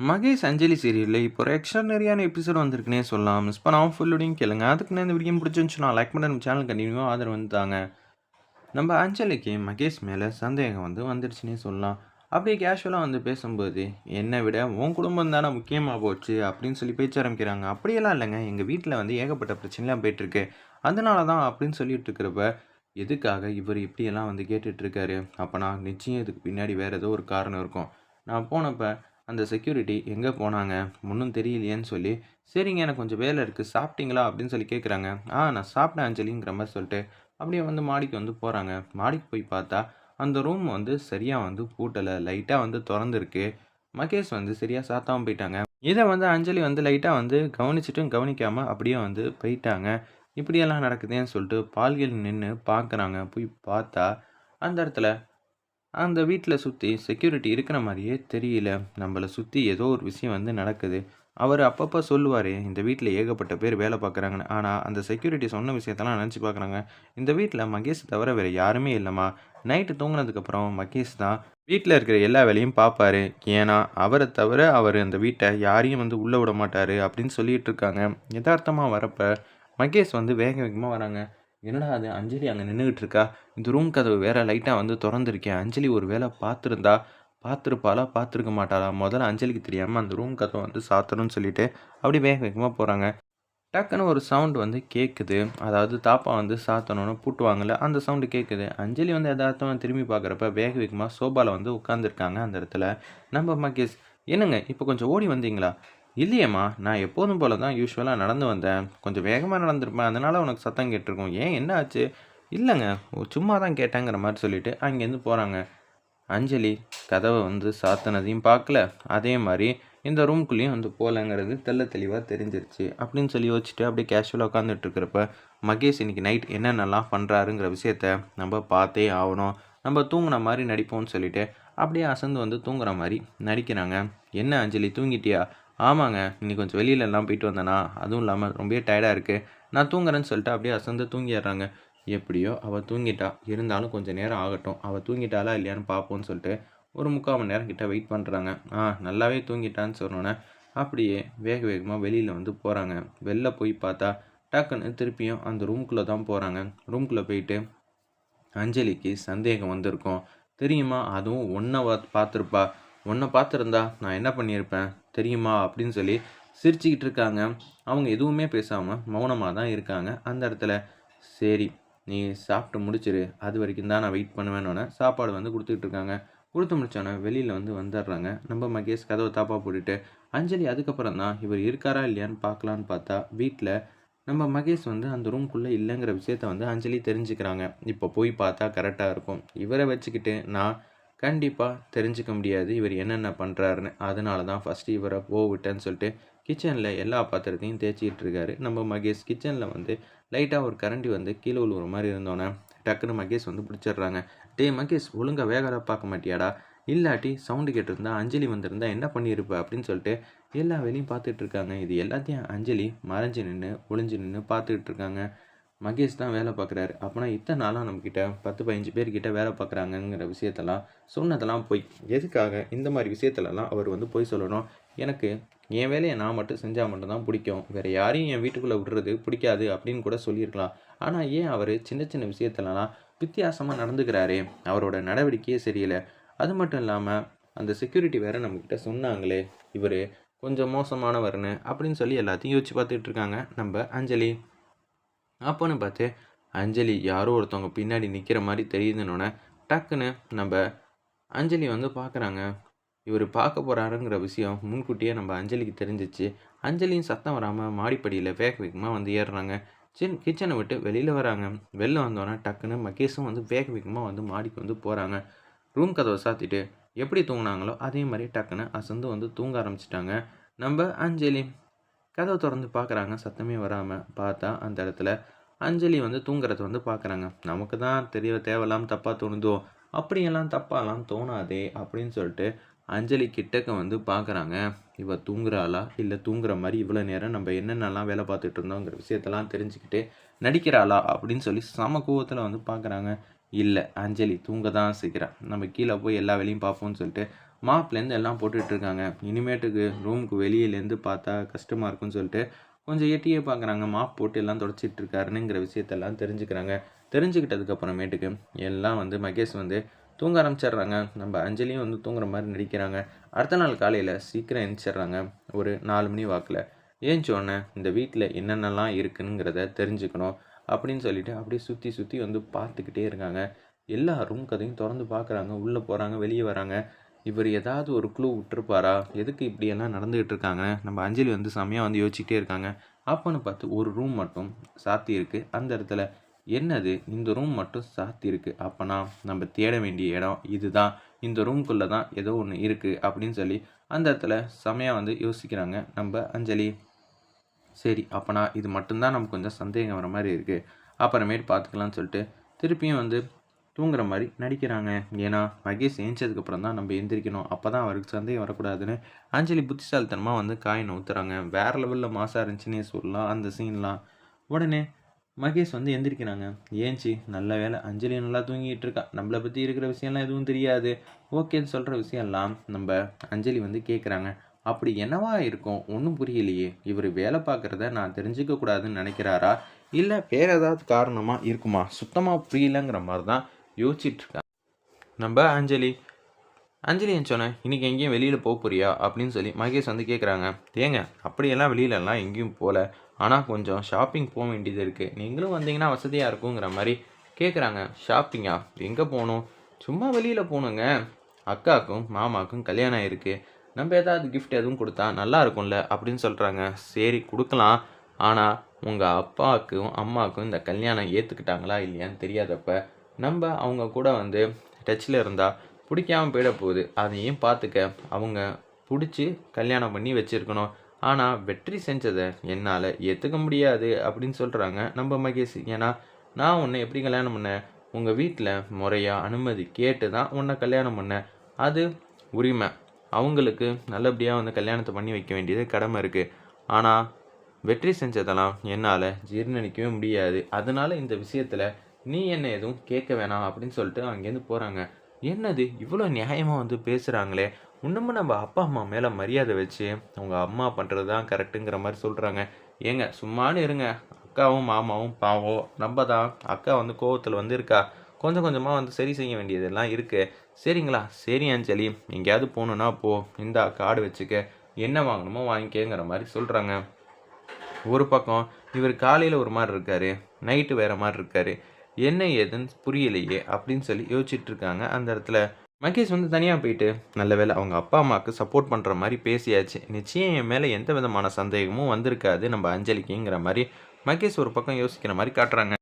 மகேஷ் அஞ்சலி சீரியலில் இப்போ ஒரு எக்ஸ்ட்ரானரியான எபிசோட் வந்திருக்குனே சொல்லலாம். மிஸ் பண்ணாமல் ஃபுல்லோடையும் கேளுங்க. அதுக்கு நான் இந்த வீடியோ பிடிச்சிருந்துச்சுன்னா லைக் பண்ண நம்ம சேனல் கண்டினியூவாக ஆதரவு வந்துட்டாங்க நம்ம அஞ்சலிக்கு மகேஷ் மேலே சந்தேகம் வந்து வந்துடுச்சுன்னே சொல்லலாம். அப்படியே கேஷுவலாக வந்து பேசும்போது என்னை விட உன் குடும்பம் தானே முக்கியமாக போச்சு? அப்படின்னு சொல்லி பேச்ச ஆரம்பிக்கிறாங்க. அப்படியெல்லாம் இல்லைங்க. எங்கள் வீட்டில் வந்து ஏகப்பட்ட பிரச்சனைலாம் போயிட்டுருக்கு. அதனால தான் அப்படின்னு சொல்லிட்டு இருக்கிறப்ப எதுக்காக இவர் இப்படியெல்லாம் வந்து கேட்டுட்ருக்காரு நான் நிச்சயம் இதுக்கு பின்னாடி வேறு ஏதோ ஒரு காரணம் இருக்கும். நான் போனப்போ அந்த செக்யூரிட்டி எங்கே போனாங்க? ஒன்றும் தெரியலையேன்னு சொல்லி சரிங்க எனக்கு கொஞ்சம் வேலை இருக்குது சாப்பிட்டீங்களா? அப்படின்னு சொல்லி கேட்குறாங்க ஆ நான் சாப்பிட்டேன் அஞ்சலிங்கிற மாதிரி சொல்லிட்டு. அப்படியே வந்து மாடிக்கு வந்து போகிறாங்க மாடிக்கு போய் பார்த்தா அந்த ரூம் வந்து சரியாக வந்து பூட்டலை. லைட்டாக வந்து திறந்துருக்கு. மகேஷ் வந்து சரியாக சாத்தாமல் போயிட்டாங்க. இதை வந்து அஞ்சலி வந்து லைட்டாக வந்து கவனிச்சிட்டும் கவனிக்காமல் அப்படியே வந்து போயிட்டாங்க. இப்படியெல்லாம் நடக்குதேன்னு சொல்லிட்டு பால்கள் நின்று பார்க்குறாங்க போய் பார்த்தா அந்த இடத்துல அந்த வீட்டில் சுற்றி செக்யூரிட்டி இருக்கிற மாதிரியே தெரியல. நம்மளை சுற்றி ஏதோ ஒரு விஷயம் வந்து நடக்குது. அவர் அப்பப்போ சொல்லுவார் இந்த வீட்டில் ஏகப்பட்ட பேர் வேலை பார்க்குறாங்கன்னு. ஆனால் அந்த செக்யூரிட்டி சொன்ன விஷயத்தெல்லாம் நினச்சி பார்க்குறாங்க. இந்த வீட்டில் மகேஷ் தவிர வேறு யாருமே இல்லைம்மா. நைட்டு தூங்கினதுக்கப்புறம் மகேஷ் தான் வீட்டில் இருக்கிற எல்லா வேலையும் பார்ப்பாரு. ஏன்னா அவரை தவிர அவர் அந்த வீட்டை யாரையும் வந்து உள்ளே விட மாட்டார் அப்படின்னு சொல்லிகிட்டு இருக்காங்க. யதார்த்தமாக வரப்போ மகேஷ் வந்து வேக வேகமாக வராங்க. என்னடா அது அஞ்சலி அங்கே நின்றுக்கிட்டு இருக்கா இந்த ரூம் கதவு வேறு லைட்டாக வந்து திறந்துருக்கேன் அஞ்சலி ஒரு வேளை பார்த்துருந்தா பார்த்துருப்பாளா? பார்த்துருக்க மாட்டாளா? முதல்ல அஞ்சலிக்கு தெரியாமல் அந்த ரூம் கதவை வந்து சாத்தணும்னு சொல்லிட்டு அப்படி வேக வேகமாக போகிறாங்க டக்குன்னு ஒரு சவுண்டு வந்து கேட்குது அதாவது தாப்பா வந்து சாத்தணும்னு பூட்டுவாங்கல்ல அந்த சவுண்டு கேட்குது அஞ்சலி வந்து எதார்த்தமாக திரும்பி பார்க்குறப்ப வேக வேகமாக சோபாவில் வந்து உட்காந்துருக்காங்க அந்த இடத்துல. நம்ம மகேஷ் என்னங்க? இப்போ கொஞ்சம் ஓடி வந்தீங்களா? இல்லையேம்மா நான் எப்போதும் போல தான் யூஸ்வலாக நடந்து வந்தேன். கொஞ்சம் வேகமாக நடந்திருப்பேன். அதனால் உனக்கு சத்தம் கேட்டிருக்கும். ஏன்? என்ன ஆச்சு? இல்லைங்க. ஓ, சும்மா தான் கேட்டேங்கிற மாதிரி சொல்லிட்டு அங்கேருந்து போகிறாங்க அஞ்சலி கதவை வந்து சாத்தினதையும் பார்க்கல. அதே மாதிரி இந்த ரூம்குள்ளேயும் வந்து போகலங்கிறது தெள்ள தெளிவாக தெரிஞ்சிருச்சு. அப்படின்னு சொல்லி யோசிச்சுட்டு அப்படியே கேஷுவலாக உட்காந்துட்டு இருக்கிறப்ப மகேஷ் இன்னைக்கு நைட் என்னென்னலாம் பண்ணுறாருங்கிற விஷயத்த நம்ம பார்த்தே ஆகணும். நம்ம தூங்கின மாதிரி நடிப்போம்னு சொல்லிட்டு அப்படியே அசந்து வந்து தூங்குற மாதிரி நடிக்கிறாங்க. என்ன அஞ்சலி தூங்கிட்டியா? ஆமாங்க. இன்னைக்கு கொஞ்சம் வெளியில எல்லாம் போயிட்டு வந்தேனா அதுவும் இல்லாமல் ரொம்பவே டயர்டாக இருக்குது நான் தூங்குறேன்னு சொல்லிட்டு அப்படியே அசந்து தூங்கிடுறாங்க. எப்படியோ அவள் தூங்கிட்டா. இருந்தாலும் கொஞ்சம் நேரம் ஆகட்டும். அவள் தூங்கிட்டாளா இல்லையான்னு பார்ப்போம்னு சொல்லிட்டு ஒரு முக்கால் மணி நேரம் கிட்ட வெயிட் பண்ணுறாங்க ஆ நல்லாவே தூங்கிட்டான்னு சொன்னோன்னே அப்படியே வேக வேகமாக வெளியில் வந்து போகிறாங்க வெளில போய் பார்த்தா டக்குன்னு திருப்பியும் அந்த ரூம்குள்ளே தான் போகிறாங்க ரூம்குள்ளே போயிட்டு அஞ்சலிக்கு சந்தேகம் வந்திருக்கும். தெரியுமா? அதுவும் ஒன்றை பார்த்துருப்பா. உன்னை பார்த்துருந்தா நான் என்ன பண்ணியிருப்பேன்? தெரியுமா? அப்படின்னு சொல்லி சிரிச்சுக்கிட்டு இருக்காங்க. அவங்க எதுவுமே பேசாமல் மௌனமாக தான் இருக்காங்க. அந்த இடத்துல சரி நீ சாப்பிட்டு முடிச்சிரு. அது வரைக்கும் தான் நான் வெயிட் பண்ணுவேன்னொன்னே சாப்பாடு வந்து கொடுத்துட்டு இருக்காங்க. கொடுத்து முடிச்சோன்னே வெளியில் வந்து வந்துடுறாங்க. நம்ம மகேஷ் கதவை தாப்பா போட்டுட்டு அஞ்சலி அதுக்கப்புறம் தான் இவர் இருக்காரா இல்லையான்னு பார்க்கலான்னு பார்த்தா வீட்டில் நம்ம மகேஷ் வந்து அந்த ரூம்குள்ளே இல்லைங்கிற விஷயத்த வந்து அஞ்சலி தெரிஞ்சுக்கிறாங்க. இப்போ போய் பார்த்தா கரெக்டாக இருக்கும். இவரை வச்சுக்கிட்டு நான் கண்டிப்பாக தெரிஞ்சுக்க முடியாது. இவர் என்னென்ன பண்ணுறாருன்னு அதனால தான் ஃபஸ்ட்டு இவரை போவிட்டேன்னு சொல்லிட்டு கிச்சனில் எல்லா பாத்திரத்தையும் தேய்ச்சிக்கிட்டு இருக்காரு. நம்ம மகேஷ் கிச்சனில் வந்து லைட்டாக ஒரு கரண்டி வந்து கீழே உழுவுற மாதிரி இருந்தோன்னே டக்குன்னு மகேஷ் வந்து பிடிச்சிடுறாங்க. டே மகேஷ் ஒழுங்காக வேகலை பார்க்க மாட்டியாடா? இல்லாட்டி சவுண்டு கேட்டிருந்தா அஞ்சலி வந்திருந்தா என்ன பண்ணியிருப்ப அப்படின்னு சொல்லிட்டு எல்லா வேலையும் பார்த்துட்டு இருக்காங்க. இது எல்லாத்தையும் அஞ்சலி மறைஞ்சு நின்று ஒளிஞ்சு நின்று பார்த்துக்கிட்டு இருக்காங்க. மகேஷ் தான் வேலை பார்க்குறாரு. அப்போனா இத்தனை நாளாக நம்மக்கிட்ட பத்து பதினஞ்சு பேர்கிட்ட வேலை பார்க்குறாங்கங்கிற விஷயத்தெல்லாம் சொன்னதெல்லாம் போய். எதுக்காக இந்த மாதிரி விஷயத்துலலாம் அவர் வந்து போய் சொல்லணும்? எனக்கு என் வேலையை நான் மட்டும் செஞ்சால் மட்டும்தான் பிடிக்கும். வேறு யாரையும் என் வீட்டுக்குள்ளே விடுறது பிடிக்காது அப்படின்னு கூட சொல்லியிருக்கலாம். ஆனால் ஏன் அவர் சின்ன சின்ன விஷயத்துலலாம் வித்தியாசமாக நடந்துக்கிறாரு? அவரோட நடவடிக்கையே சரியில்லை. அது மட்டும் இல்லாமல் அந்த செக்யூரிட்டி வேறு நம்மக்கிட்ட சொன்னாங்களே இவர் கொஞ்சம் மோசமானவர்னு அப்படின்னு சொல்லி எல்லாத்தையும் யோசிச்சு பார்த்துட்டு இருக்காங்க. நம்ம அஞ்சலி அப்போன்னு பார்த்து அஞ்சலி யாரோ ஒருத்தவங்க பின்னாடி நிற்கிற மாதிரி தெரியுதுன்னொன்னே டக்குன்னு நம்ம அஞ்சலி வந்து பார்க்குறாங்க. இவர் பார்க்க போகிறாருங்கிற விஷயம் முன்கூட்டியே நம்ம அஞ்சலிக்கு தெரிஞ்சிச்சு. அஞ்சலியும் சத்தம் வராமல் மாடிப்படியில் வேக வேகமாக வந்து ஏறுறாங்க. சின் கிச்சனை விட்டு வெளியில் வராங்க. வெளில வந்தோன்னே டக்குன்னு மகேஷும் வந்து வேக வேகமாக வந்து மாடிக்கு வந்து போகிறாங்க ரூம் கதவை சாத்திட்டு எப்படி தூங்கினாங்களோ அதே மாதிரி டக்குன்னு அசந்து வந்து தூங்க ஆரம்பிச்சிட்டாங்க. நம்ம அஞ்சலி கதவை திறந்து பார்க்குறாங்க. சத்தமே வராமல் பார்த்தா அந்த இடத்துல அஞ்சலி வந்து தூங்குறத வந்து பார்க்குறாங்க. நமக்கு தான் தெரிய தேவையில்லாமல் தப்பாக தோணுதோ? அப்படியெல்லாம் தப்பாலாம் தோணாதே அப்படின்னு சொல்லிட்டு அஞ்சலி கிட்டக்க வந்து பார்க்குறாங்க. இவ தூங்குறாளா? இல்லை தூங்குற மாதிரி இவ்வளோ நேரம் நம்ம என்னென்னலாம் வேலை பார்த்துட்டு இருந்தோங்கிற விஷயத்தெல்லாம் தெரிஞ்சுக்கிட்டு நடிக்கிறாளா? அப்படின்னு சொல்லி சம கோவத்தில் வந்து பார்க்குறாங்க. இல்லை அஞ்சலி தூங்க தான் சீக்கிரம் நம்ம கீழே போய் எல்லா வேலையும் பார்ப்போம்னு சொல்லிட்டு மாப்லேருந்து எல்லாம் போட்டுட்ருக்காங்க. இனிமேட்டுக்கு ரூமுக்கு வெளியிலேருந்து பார்த்தா கஷ்டமாக இருக்கும்னு சொல்லிட்டு கொஞ்சம் எட்டியே பார்க்குறாங்க. மாப் போட்டு எல்லாம் தொடச்சிட்ருக்காருனுங்கிற விஷயத்தெல்லாம் தெரிஞ்சுக்கிறாங்க. தெரிஞ்சுக்கிட்டதுக்கப்புறமேட்டுக்கு எல்லாம் வந்து மகேஷ் வந்து தூங்க ஆரம்பிச்சிடுறாங்க. நம்ம அஞ்சலியும் வந்து தூங்குற மாதிரி நடிக்கிறாங்க. அடுத்த நாள் காலையில் சீக்கிரம் எழுந்திரிச்சிடுறாங்க ஒரு நாலு மணி வாக்கில். ஏஞ்சோடனே இந்த வீட்டில் என்னென்னலாம் இருக்குங்கிறத தெரிஞ்சுக்கணும் அப்படின்னு சொல்லிட்டு அப்படியே சுற்றி சுற்றி வந்து பார்த்துக்கிட்டே இருக்காங்க. எல்லா ரூம் கதையும் திறந்து பார்க்குறாங்க. உள்ளே போகிறாங்க வெளியே வராங்க. இவர் ஏதாவது ஒரு க்ளூ விட்டுருப்பாரா? எதுக்கு இப்படியெல்லாம் நடந்துகிட்டு இருக்காங்க? நம்ம அஞ்சலி வந்து செம்மையாக வந்து யோசிச்சுட்டே இருக்காங்க. அப்போன்னு பார்த்து ஒரு ரூம் மட்டும் சாத்தி இருக்குது அந்த இடத்துல என்னது? இந்த ரூம் மட்டும் சாத்தியிருக்கு அப்போனா நம்ம தேட வேண்டிய இடம் இதுதான். இந்த ரூம்குள்ளே தான் ஏதோ ஒன்று இருக்குது அப்படின்னு சொல்லி அந்த இடத்துல செம்மையாக வந்து யோசிக்கிறாங்க நம்ம அஞ்சலி. சரி அப்போனா இது மட்டும்தான் நமக்கு கொஞ்சம் சந்தேகம் வர மாதிரி இருக்குது அப்புறமேட்டு பார்த்துக்கலாம்னு சொல்லிட்டு திருப்பியும் வந்து தூங்குற மாதிரி நடிக்கிறாங்க. ஏன்னா மகேஷ் ஏஞ்சதுக்கப்புறம் தான் நம்ம எந்திரிக்கணும். அப்போ தான் அவருக்கு சந்தேகம் வரக்கூடாதுன்னு அஞ்சலி புத்திசாலித்தனமாக வந்து காய் ஊற்றுறாங்க வேறு லெவலில் மாசாக இருந்துச்சுன்னே சொல்லலாம் அந்த சீன்லாம். உடனே மகேஷ் வந்து எந்திரிக்கிறாங்க. ஏஞ்சி நல்ல வேலை அஞ்சலி நல்லா தூங்கிட்டு இருக்கா. நம்மளை பற்றி இருக்கிற விஷயம்லாம் எதுவும் தெரியாது. ஓகேன்னு சொல்கிற விஷயம்லாம் நம்ம அஞ்சலி வந்து கேட்குறாங்க அப்படி என்னவா இருக்கும்? ஒன்றும் புரியலையே. இவர் வேலை பார்க்குறத நான் தெரிஞ்சுக்க கூடாதுன்னு நினைக்கிறாரா? இல்லை வேறு ஏதாவது காரணமாக இருக்குமா? சுத்தமாக புரியலங்கிற மாதிரி தான் யோசிச்சுட்டு இருக்கேன் நம்ம அஞ்சலி அஞ்சலி சொன்னேன் இன்றைக்கி எங்கேயும் வெளியில் போக போறியா? அப்படின்னு சொல்லி மகேஷ் வந்து கேட்குறாங்க ஏங்க அப்படியெல்லாம் வெளியிலலாம் எங்கேயும் போகல ஆனால் கொஞ்சம் ஷாப்பிங் போக வேண்டியது இருக்குது நீங்களும் வந்தீங்கன்னா வசதியாக இருக்குங்கிற மாதிரி கேட்குறாங்க ஷாப்பிங்கா எங்கே போகணும்? சும்மா வெளியில் போகணுங்க. அக்காவுக்கும் மாமாவுக்கும் கல்யாணம் ஆயிருக்கு. நம்ம ஏதாவது கிஃப்ட் எதுவும் கொடுத்தா நல்லா இருக்கும்ல அப்படின்னு சொல்கிறாங்க சரி கொடுக்கலாம். ஆனால் உங்கள் அப்பாவுக்கும் அம்மாவுக்கும் இந்த கல்யாணம் ஏற்றுக்கிட்டாங்களா இல்லையான்னு தெரியாதப்ப நம்ம அவங்க கூட வந்து டச்சில் இருந்தால் பிடிக்காம போயிட போகுது அதையும் பார்த்துக்க. அவங்க பிடிச்சி கல்யாணம் பண்ணி வச்சுருக்கணும். ஆனால் வெற்றி செஞ்சதை என்னால் ஏற்றுக்க முடியாது அப்படின்னு சொல்கிறாங்க நம்ம மகேஷ். ஏன்னா நான் உன்னை எப்படி கல்யாணம் பண்ணேன்? உங்கள் வீட்டில் முறையாக அனுமதி கேட்டு தான் உன்னை கல்யாணம் பண்ணேன். அது உரிமை. அவங்களுக்கு நல்லபடியாக வந்து கல்யாணத்தை பண்ணி வைக்க வேண்டியது கடமை இருக்குது ஆனால் வெற்றி செஞ்சதெல்லாம் என்னால் ஜீர்ணிக்கவே முடியாது. அதனால இந்த விஷயத்தில் நீ என்ன எதுவும் கேட்க வேணாம் அப்படின்னு சொல்லிட்டு அங்கேருந்து போகிறாங்க என்னது? இவ்வளோ நியாயமாக வந்து பேசுகிறாங்களே இன்னமும் நம்ம அப்பா அம்மா மேலே மரியாதை வச்சு அவங்க அம்மா பண்ணுறது தான் கரெக்டுங்கிற மாதிரி சொல்கிறாங்க ஏங்க சும்மானு இருங்க. அக்காவும் மாமாவும் பாவம் நம்ம தான். அக்கா வந்து கோவத்தில் வந்து இருக்கா? கொஞ்சம் கொஞ்சமாக வந்து சரி செய்ய வேண்டியதெல்லாம் இருக்குது சரிங்களா? சரி அஞ்சலி. எங்கேயாவது போகணுன்னா போ. இந்த கார்டு வச்சுக்க. என்ன வாங்கணுமோ வாங்கிக்கங்கிற மாதிரி சொல்கிறாங்க ஒரு பக்கம் இவர் காலையில் ஒரு மாதிரி இருக்காரு. நைட்டு வேறு மாதிரி இருக்காரு. என்ன ஏதுன்னு புரியலையே அப்படின்னு சொல்லி யோசிச்சுட்டு இருக்காங்க அந்த இடத்துல மகேஷ் வந்து தனியாக போயிட்டு நல்ல வேளை அவங்க அப்பா அம்மாவுக்கு சப்போர்ட் பண்ணுற மாதிரி பேசியாச்சு. நிச்சயம் என் மேலே எந்த விதமான சந்தேகமும் வந்திருக்காது. நம்ம அஞ்சலிக்குங்கிற மாதிரி மகேஷ் ஒரு பக்கம் யோசிக்கிற மாதிரி காட்டுறாங்க.